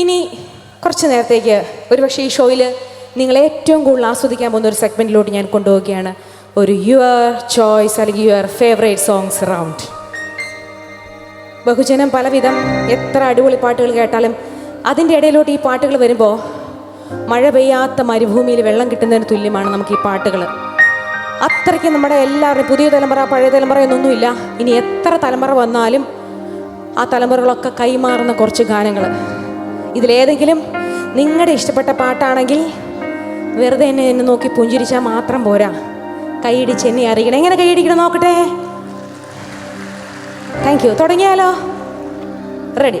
ഇനി കുറച്ച് നേരത്തേക്ക് ഒരുപക്ഷെ ഈ ഷോയിൽ നിങ്ങൾ ഏറ്റവും കൂടുതൽ ആസ്വദിക്കാൻ പോകുന്ന ഒരു സെഗ്മെന്റിലോട്ട് ഞാൻ കൊണ്ടുപോവുകയാണ്. ഒരു യുവർ ചോയ്സ് അല്ലെങ്കിൽ യുവർ ഫേവറേറ്റ് സോങ്സ് റൗണ്ട് ബഹുജനം പലവിധം എത്ര അടിപൊളി പാട്ടുകൾ കേട്ടാലും അതിന്റെ ഇടയിലോട്ട് ഈ പാട്ടുകൾ വരുമ്പോൾ മഴ പെയ്യാത്ത മരുഭൂമിയിൽ വെള്ളം കിട്ടുന്നതിന് തുല്യമാണ് നമുക്ക് ഈ പാട്ടുകൾ. അത്രയ്ക്ക് നമ്മുടെ എല്ലാവരും പുതിയ തലമുറ പഴയ തലമുറ എന്നൊന്നുമില്ല. ഇനി എത്ര തലമുറ വന്നാലും ആ തലമുറകളൊക്കെ കൈമാറുന്ന കുറച്ച് ഗാനങ്ങൾ. ഇതിലേതെങ്കിലും നിങ്ങളുടെ ഇഷ്ടപ്പെട്ട പാട്ടാണെങ്കിൽ വെറുതെ എന്നെ എന്നെ നോക്കി പുഞ്ചിരിച്ചാൽ മാത്രം പോരാ. കൈയിടിച്ച് എന്നെ അറിയിക്കണം എങ്ങനെ കൈയിടിക്കണം നോക്കട്ടെ? താങ്ക് യു തുടങ്ങിയാലോ? റെഡി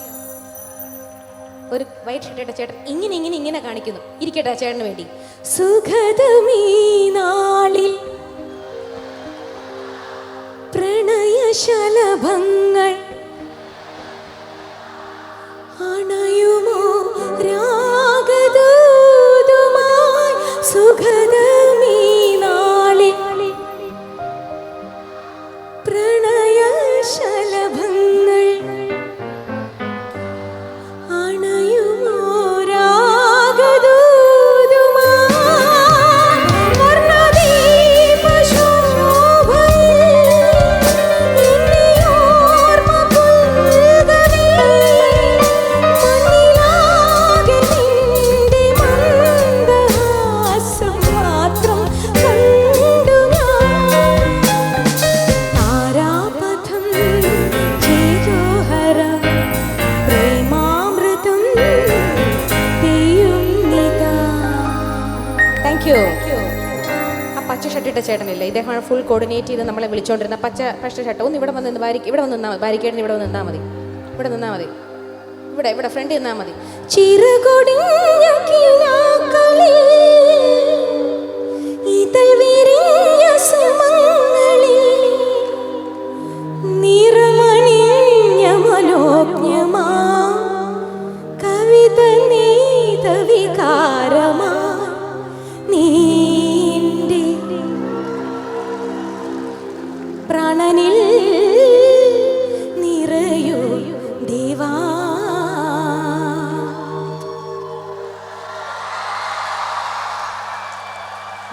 ഒരു വൈറ്റ് ഷർട്ട് ഇട്ട ചേട്ടൻ ഇങ്ങനെ ഇങ്ങനെ ഇങ്ങനെ കാണിക്കുന്നു. ഇരിക്കട്ടെ ചേട്ടന് വേണ്ടി. സുഖതമീ നാളിൽ പ്രണയശലഭങ്ങൾ ചേട്ടനില്ലേ. ഇദ്ദേഹമാണ് ഫുൾ കോർഡിനേറ്റ് ചെയ്ത് നമ്മളെ വിളിച്ചുകൊണ്ടിരുന്ന പച്ച പച്ച ഒന്ന് ഇവിടെ വന്ന് ബാരിക്ക് ഇവിടെ വന്ന് നിന്നാൽ ബാരിക്കേഡിന് ഇവിടെ വന്ന് നിന്നാൽ മതി. ഇവിടെ നിന്നാൽ മതി. ഇവിടെ ഇവിടെ ഫ്രണ്ട് നിന്നാൽ മതി. ചിറകൊടിഞ്ഞ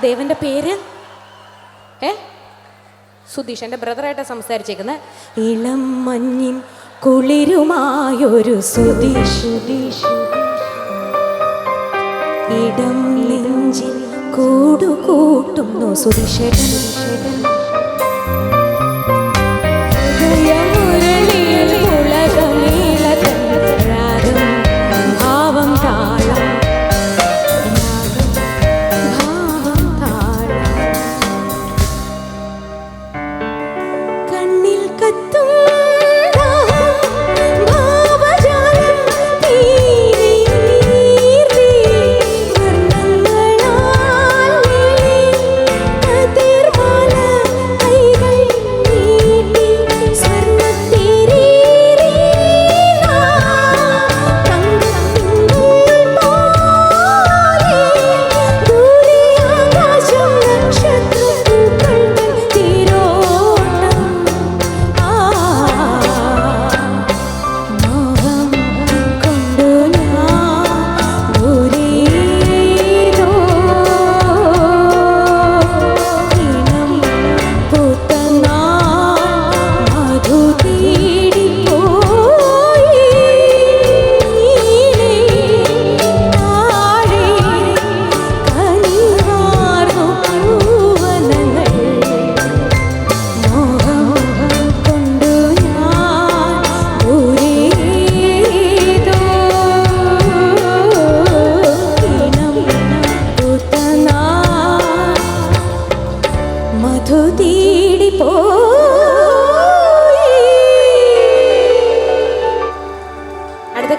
ദേവന്റെ പേര്? ഏ? സുധീഷ് എന്റെ ബ്രദറായിട്ടാണ് സംസാരിച്ചേക്കുന്നത് ഇളം മഞ്ഞിൻ കുളിരുമായൊരു സുധീഷ് ഇടം നെഞ്ചിൽ കൂടുകൂട്ടുന്നു സുധീഷേട്ടൻ.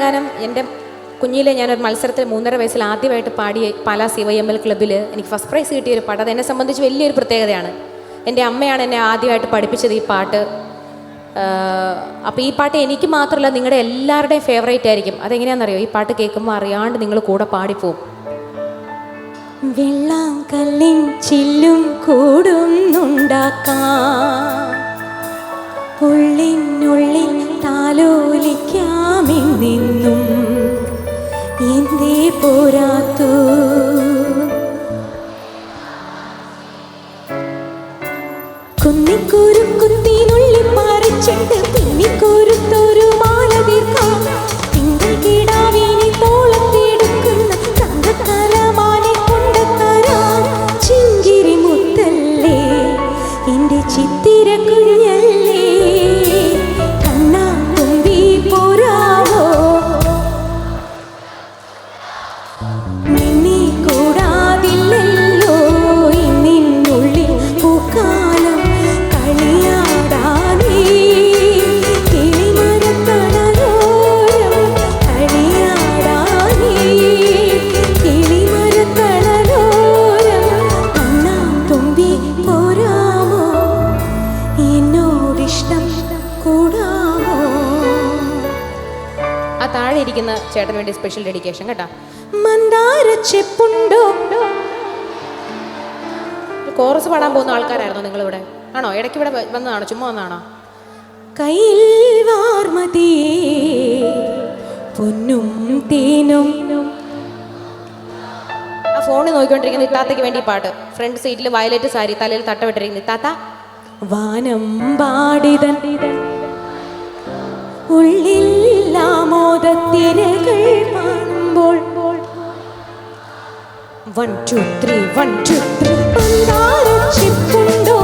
ഗാനം എന്റെ കുഞ്ഞിലെ ഞാനൊരു മത്സരത്തിൽ മൂന്നര വയസ്സിൽ ആദ്യമായിട്ട് പാടിയ Pala C Y M L ക്ലബ്ബിൽ എനിക്ക് ഫസ്റ്റ് പ്രൈസ് കിട്ടിയ ഒരു പാട്ട്. അത് എന്നെ സംബന്ധിച്ച് വലിയൊരു പ്രത്യേകതയാണ്. എന്റെ അമ്മയാണ് എന്നെ ആദ്യമായിട്ട് പഠിപ്പിച്ചത് ഈ പാട്ട്. അപ്പോൾ ഈ പാട്ട് എനിക്ക് മാത്രമല്ല നിങ്ങളുടെ എല്ലാവരുടെയും ഫേവറേറ്റ് ആയിരിക്കും. അതെങ്ങനെയാണെന്നറിയോ? ഈ പാട്ട് കേൾക്കുമ്പോൾ അറിയാണ്ട് നിങ്ങൾ കൂടെ പാടിപ്പോവും. വെള്ളാങ്കല്ലിൻ ചില്ലും കൂടുന്നുണ്ടാക്കാം. താലോലിക്കാമെന്നും എന്തേ പോരാത്തു. കുന്നിക്കൂരു കുത്തിനുള്ളിൽ മറിച്ചിട്ട് പിന്നിക്കൂരുത്തൊരു മാല തീർക്കാം കിടാവിനെ മുത്തല്ലേ എന്റെ ചിത്തിര ചേട്ടന് വേണ്ടി സ്പെഷ്യൽ ഡെഡിക്കേഷൻ കേട്ടോ. കോറസ് പാടാൻ പോകുന്ന ആൾക്കാരായിരുന്നു നിങ്ങളിവിടെ. ആണോ? ഇടയ്ക്ക് ഇവിടെ വന്നതാണോ? ചുമ്മാ വന്നതാണോ? കയ്യിൽ വാർമതി ആ ഫോണിൽ നോക്കിക്കൊണ്ടിരിക്കുന്ന ഇത്താത്തയ്ക്ക് വേണ്ടി പാട്ട്. ഫ്രണ്ട് സീറ്റിൽ വയലറ്റ് സാരി തലയിൽ തട്ടവിട്ടിരിക്കുന്ന ഇത്താത്ത വാനം പാടിതൻ. ഉള്ളിൽ ആമോദത്തിരകൾ കാണുമ്പോൾ one two three one two three ചിപ്പുണ്ടോ?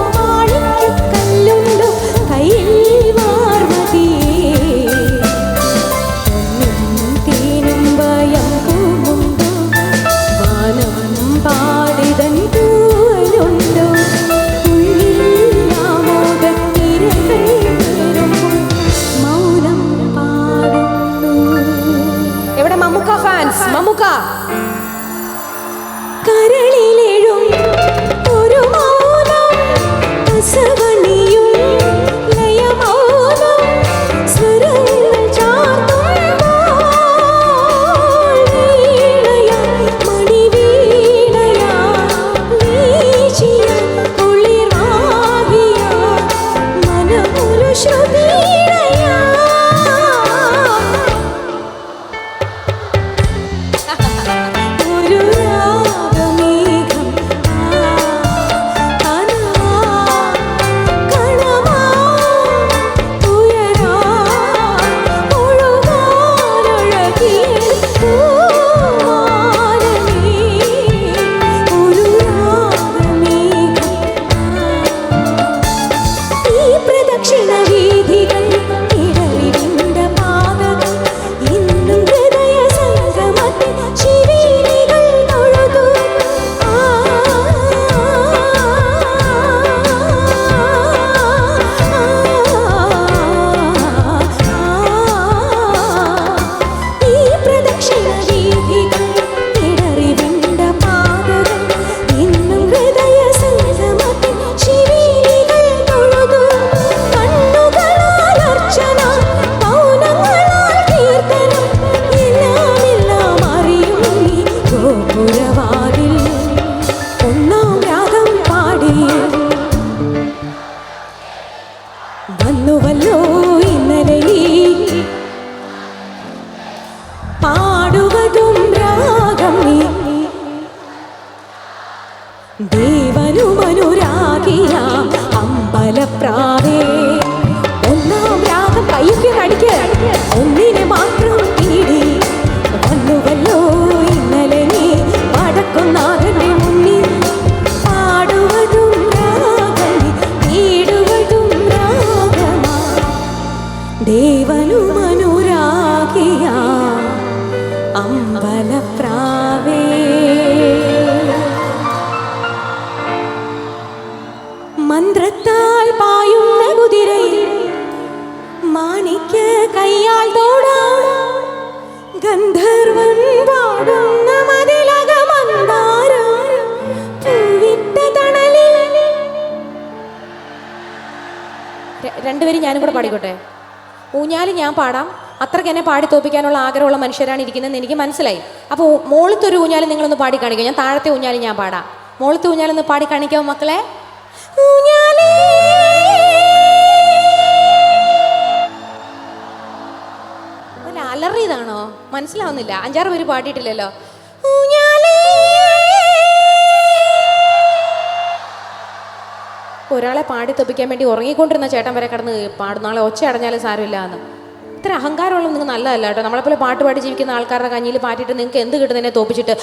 ഗന്ധർവൻ രണ്ടുപേരും ഞാനും കൂടെ പാടിക്കോട്ടെ? ഊഞ്ഞാൽ ഞാൻ പാടാം. അത്രയ്ക്ക് എന്നെ പാടി തോപ്പിക്കാനുള്ള ആഗ്രഹമുള്ള മനുഷ്യരാണ് ഇരിക്കുന്നതെന്ന് എനിക്ക് മനസ്സിലായി. അപ്പോൾ മോളത്തെ ഒരു ഊഞ്ഞാലും നിങ്ങളൊന്ന് പാടി കാണിക്കാം. ഞാൻ താഴത്തെ ഊഞ്ഞാലും ഞാൻ പാടാം. മോളത്തെ ഊഞ്ഞാലൊന്ന് പാടി കാണിക്കാവും മക്കളെ? ഊഞ്ഞാലേ അല്ല അലറിയതാണോ? മനസ്സിലാവുന്നില്ല. അഞ്ചാറ് പേര് പാടിയിട്ടില്ലല്ലോ. ഒരാളെ പാടി തൊപ്പിക്കാൻ വേണ്ടി ഉറങ്ങിക്കൊണ്ടിരുന്ന ചേട്ടൻ വരെ കിടന്ന് പാടുന്ന. ആളെ ഒച്ച അടഞ്ഞാലും സാരമില്ല എന്ന് ഇത്ര അഹങ്കാരമുള്ള നിങ്ങൾക്ക് നല്ലതല്ല കേട്ടോ. നമ്മളെപ്പോലെ പാട്ട് പാടി ജീവിക്കുന്ന ആൾക്കാരുടെ കഞ്ഞിയിൽ പാട്ടിട്ട് നിങ്ങൾക്ക് എന്ത് കിട്ടുന്നതിനെ തോപ്പിച്ചിട്ട്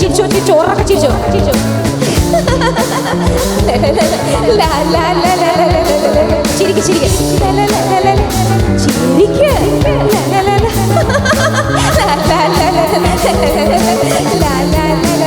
ചിരിച്ചോ ചിരിച്ചോ ഉറക്കെ ചിരിച്ചോ ചിരിച്ചോ ചിരിക്ക് ചിരിക്ക് ചിരിക്ക് ലാ ലാ ലാ ലാ ലാ ലാ